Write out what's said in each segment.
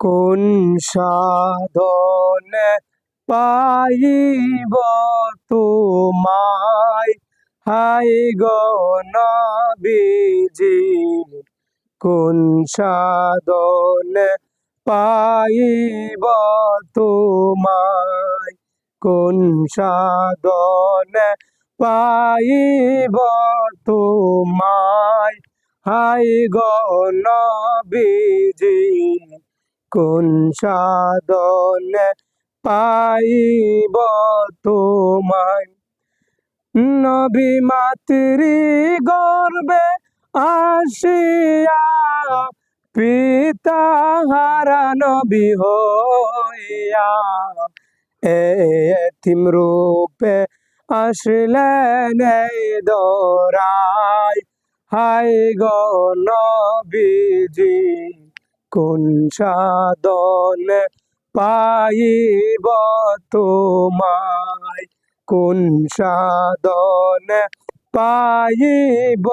কোন সাধনে পাইব তোমায়? হাই গণবিজি কোন সাধনে পাইব তোমায়? কোন সাধনে পাইব তোমায়? হাই গণবিজি কোন সাধনে পাইব তোমায়? নবী মাতৃ গর্বে আসিয়া পিতা হারা নবী হইয়া এতিম রূপে আসলেন দরায় হাই গো নবীজি! কোন সাধনে পাইব তোমায়? কোন সাধনে পাইব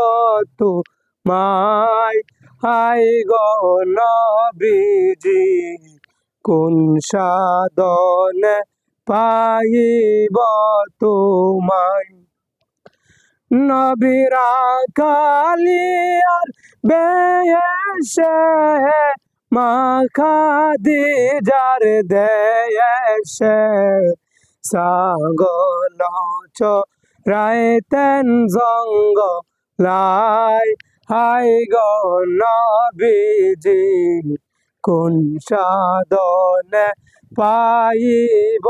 তোমায়? হাই গো নবীজি, কোন সাধনে পাইব তোমায়? নবীরা কালিয়ার বেয়েসে মাখা দিজার দেয়েসে সাগল রায়তেন জঙ্গ লাই হাই গো নবীজি কোন সাধনে পাইব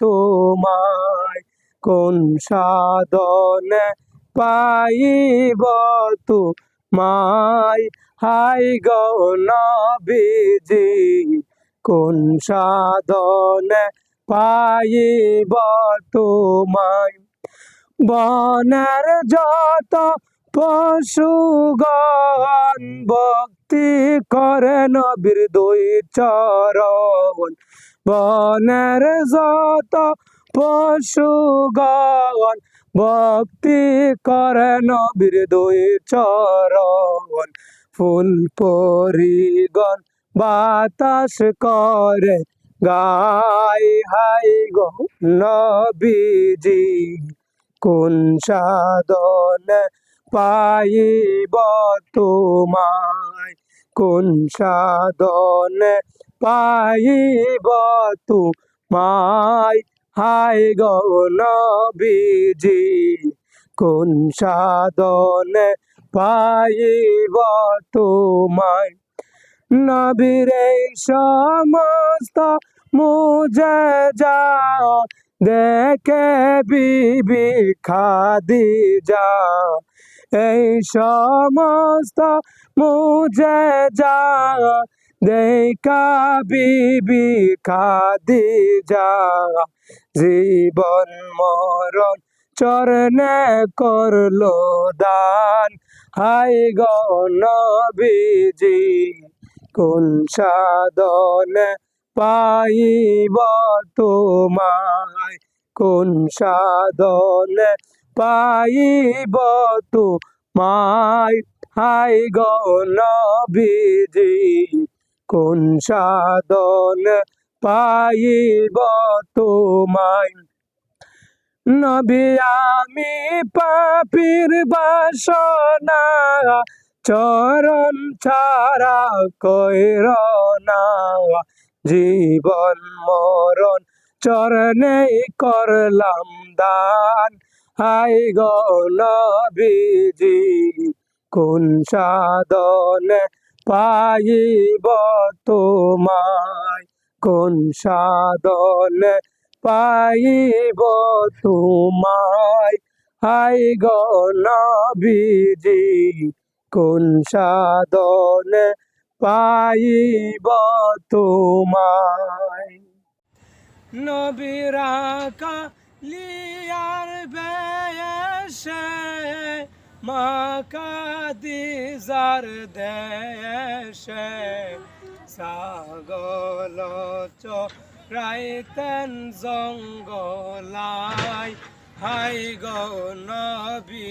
তোমায়? কোন সাধনে পাইব তোমায় হাই গো নবীজি, কোন সাধনে পাইব তোমায়? বনের যত পশুগণ ভক্তি করে নবীর দুই চরণ, বনের যত পশুগণ ভক্তি করে নবীর দুই চরণ। ফুল পরিগণ বাতাস করে, গাই হাই গো নবীজি। কোন সাধনে পাইব তোমায়? কোন সাধনে পাইব তোমায়? হাই গো নবীজি, কোন সাধনে পাইব তোমায়? নবীর সমস্ত মুজে যাও, দেখে বিবি খাদি যা এই সমস্ত মুজে যা দেখা বিবি খাদি যা জীবন মরণ চরণে করল দান। হাই গণবিজি কোন সাধনে পাইব তোমায়? কোন সাধনে পাইব তোমায়? হাই গণবিজি কোন সাধনে পাইব তোমায়। নবী, আমি পাপির বাসনা, চরণ ছাড়া কইর না। জীবন, মরণ, চরণে করলাম দান। হাই গো নবীজি, কোন সাধনে পাইব তোমায়? কোন সাধনে পাইব তোমায়? হাই গো নবীজি, কোন সাধনে পাইব তোমায়? নবীরা কালিয়ার বেয়েসে মাকা দিজার দেশে সাগল রায়তেন জঙ্গলায় হাই গো নবী।